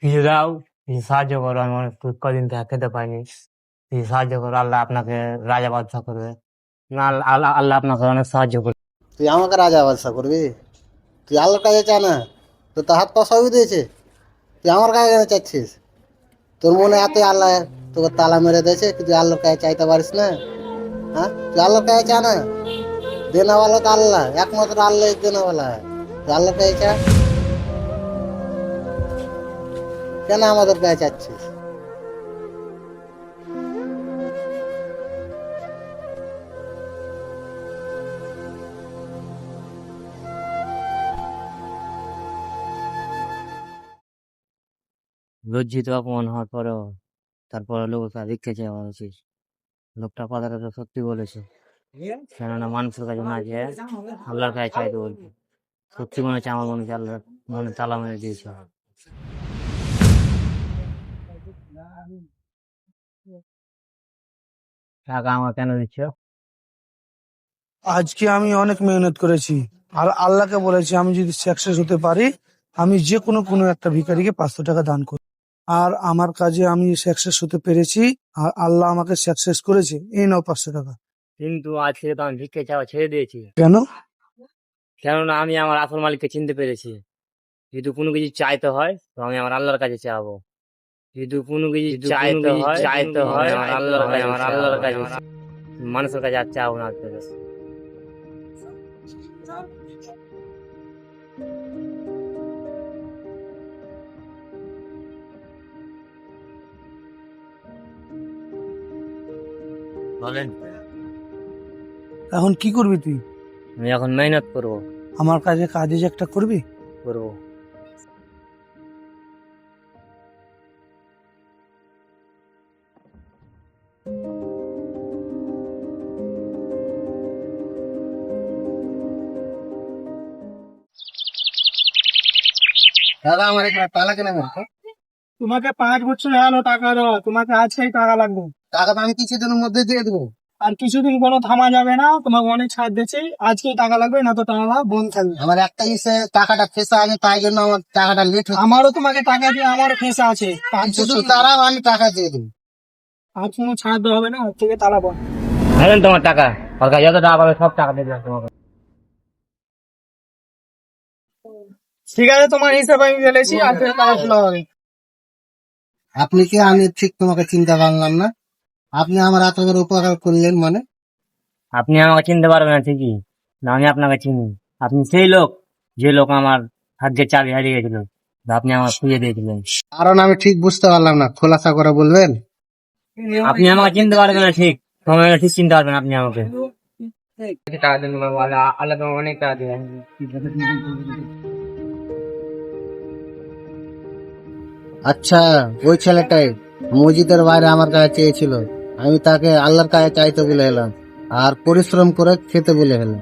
কিছু দাও সাহায্য করো আমি অনেক কদিন থেকে খেতে পাইনি সাহায্য করো আল্লাহ আপনাকে রাজা বাদশাহ করবে না আল্লাহ আল্লাহ- আপনাকে অনেক সাহায্য করবে তুই আমাকে রাজা বাদশা করবি তুই আল্লাহর কাছে চা না? তো তো হাত পা সবই দিয়েছে। তুই আমার কাছে কেন চাচ্ছিস? তোর মনে এত আল্লাহ তোকে তালা মেরে দিয়েছে তুই আল্লাহর কাছে চাইতে পারিস না। হ্যাঁ? তুই আল্লাহর কাছে চা না? দেনাওয়ালা তো আল্লাহ, একমাত্র আল্লাহ দেনাওয়ালা। কাছে চা কেন আমাদের কাছে চাচ্ছিস? লজ্জিত অপমান হওয়ার পরেও তারপরে লোক তার ভিক্ষে চাওয়া উচিত লোকটা কথাটা তো সত্যি বলেছে। কেননা মানুষের কাছে না যে আল্লাহর কাছে চাইতে সত্যি মনে হচ্ছে আমার মনে হচ্ছে আল্লাহ মনে তালা মেরে দিয়েছে। টাকা আমার কেন দিচ্ছ? আজকে আমি অনেক মেহনত করেছি। আর আল্লাহকে বলেছি আমি যদি সাকসেস হতে পারি আমি যে কোনো কোনো একটা ভিখারিকে পাঁচশো টাকা দান করি। আর আমার কাজে আমি সাকসেস হতে পেরেছি। আর আল্লাহ আমাকে সাকসেস করেছে। এই নাও পাঁচশো টাকা। কিন্তু আজকে তো আমি ভিক্ষে চাওয়া ছেড়ে দিয়েছি। কেন? কেননা আমি আমার আসল মালিককে চিনতে পেরেছি। যদি কোনো কিছু চাইতে হয় তো আমি আমার আল্লাহর কাছে চাবো যদি কোনো কিছু চাইতে হয় চাইতে হয় আমার আল্লাহর কাছে আমার আল্লাহর কাছে মানুষের কাছে আর চাবো না বলেন। এখন কি করবি তুই? আমি এখন মেহনত করব। আমার কাছে কাজে যে একটা করবি? করব। দাদা আমার এখানে তালা কেন তোমাকে পাঁচ বছর হলো টাকা দেওয়া তোমাকে আজকেই টাকা লাগবে। টাকা তো আমি কিছুদিনের মধ্যে দিয়ে দেবো। আর কিছুদিন কোনো থামা যাবে না তোমাকে অনেক ছাড় দিচ্ছি। আজকেই টাকা লাগবে না তো টাকা বন্ধ থাকবে আমার একটা ইসে টাকাটা ফেসা আছে তাই জন্য আমার টাকাটা লেট আমারও তোমাকে টাকা দিয়ে আমারও ফেসা আছে। পাঁচ শুধু বছর তারাও আমি টাকা দিয়ে দেবো। আর কোনো ছাড় দেওয়া হবে না ওর থেকে তারা বন্ধ নেবেন তোমার টাকা। ওর কাছে যত টাকা পাবে সব টাকা দেবে তোমাকে। ঠিক আছে তোমার হিসাবে আমি ফেলেছি খোলা হবে। আপনি কি আমি ঠিক তোমাকে চিন্তা পারলাম না? আপনি আমার বড় উপকার করলেন মানে? আপনি আমাকে চিনতে পারবেন না ঠিকই না আমি আপনাকে চিনি। আপনি সেই লোক যে লোক আমার ভাগ্যের চাবি হারিয়ে গেছিল আপনি আমার খুঁজে দিয়েছিলেন। কারণ আমি ঠিক বুঝতে পারলাম না খোলাসা করে বলবেন? আপনি আমাকে চিনতে পারবেন না ঠিক সময় ঠিক চিনতে পারবেন আপনি আমাকে। টাকা দেন আল্লাহ তোমার অনেক টাকা দেবেন আচ্ছা ওই ছেলেটাই মসজিদের বাইরে আমার কাছে চেয়েছিল। আমি তাকে আল্লাহর কাছে চাইতে বলে এলাম আর পরিশ্রম করে খেতে বলে এলাম।